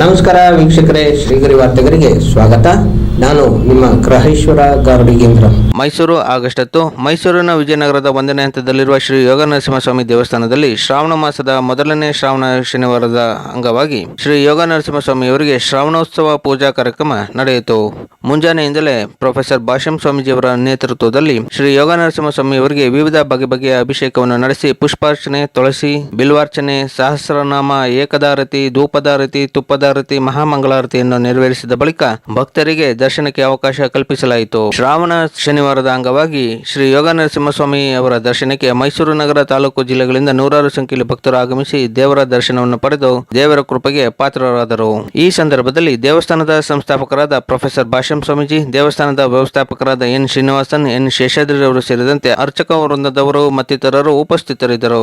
ನಮಸ್ಕಾರ ವೀಕ್ಷಕರೇ, ಶ್ರೀಗರಿ ವಾರ್ತೆಗರಿಗೆ ಸ್ವಾಗತ. ನಾನು ನಿಮ್ಮ ಗ್ರಹೇಶ್ವರ ಗಾರ್ಡಿಗೇಂದ್ರ ಮೈಸೂರು ಆಗಸ್ಟ್ ಹತ್ತು, ಮೈಸೂರಿನ ವಿಜಯನಗರದ ಒಂದನೇ ಹಂತದಲ್ಲಿರುವ ಶ್ರೀ ಯೋಗ ನರಸಿಂಹಸ್ವಾಮಿ ದೇವಸ್ಥಾನದಲ್ಲಿ ಶ್ರಾವಣ ಮಾಸದ ಮೊದಲನೇ ಶ್ರಾವಣ ಶನಿವಾರದ ಅಂಗವಾಗಿ ಶ್ರೀ ಯೋಗ ನರಸಿಂಹಸ್ವಾಮಿಯವರಿಗೆ ಶ್ರಾವಣೋತ್ಸವ ಪೂಜಾ ಕಾರ್ಯಕ್ರಮ ನಡೆಯಿತು. ಮುಂಜಾನೆಯಿಂದಲೇ ಪ್ರೊಫೆಸರ್ ಭಾಷ್ಯಂ ಸ್ವಾಮೀಜಿಯವರ ನೇತೃತ್ವದಲ್ಲಿ ಶ್ರೀ ಯೋಗ ನರಸಿಂಹಸ್ವಾಮಿಯವರಿಗೆ ವಿವಿಧ ಬಗೆ ಬಗೆಯ ಅಭಿಷೇಕವನ್ನು ನಡೆಸಿ ಪುಷ್ಪಾರ್ಚನೆ, ತುಳಸಿ, ಬಿಲ್ವಾರ್ಚನೆ, ಸಹಸ್ರನಾಮ ಏಕದಾರತಿ ಧೂಪದಾರತಿ ತುಪ್ಪದಾರತಿ ಮಹಾಮಂಗಳಾರತಿಯನ್ನು ನೆರವೇರಿಸಿದ ಬಳಿಕ ಭಕ್ತರಿಗೆ ದರ್ಶನಕ್ಕೆ ಅವಕಾಶ ಕಲ್ಪಿಸಲಾಯಿತು. ಶ್ರಾವಣ ಶನಿವಾರದ ಅಂಗವಾಗಿ ಶ್ರೀ ಯೋಗ ನರಸಿಂಹಸ್ವಾಮಿ ಅವರ ದರ್ಶನಕ್ಕೆ ಮೈಸೂರು ನಗರ ತಾಲೂಕು ಜಿಲ್ಲೆಗಳಿಂದ ನೂರಾರು ಸಂಖ್ಯೆಯಲ್ಲಿ ಭಕ್ತರು ಆಗಮಿಸಿ ದೇವರ ದರ್ಶನವನ್ನು ಪಡೆದು ದೇವರ ಕೃಪೆಗೆ ಪಾತ್ರರಾದರು. ಈ ಸಂದರ್ಭದಲ್ಲಿ ದೇವಸ್ಥಾನದ ಸಂಸ್ಥಾಪಕರಾದ ಪ್ರೊಫೆಸರ್ ಭಾಷ್ಯಂ ಸ್ವಾಮೀಜಿ, ದೇವಸ್ಥಾನದ ವ್ಯವಸ್ಥಾಪಕರಾದ ಎನ್ ಶ್ರೀನಿವಾಸನ್, ಎನ್ ಶೇಷಾದ್ರಿ ಅವರು ಸೇರಿದಂತೆ ಅರ್ಚಕ ವೃಂದದವರು ಮತ್ತಿತರರು ಉಪಸ್ಥಿತರಿದ್ದರು.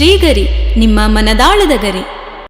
ಶ್ರೀಗರಿ ನಿಮ್ಮ ಮನದಾಳದ ಗರಿ.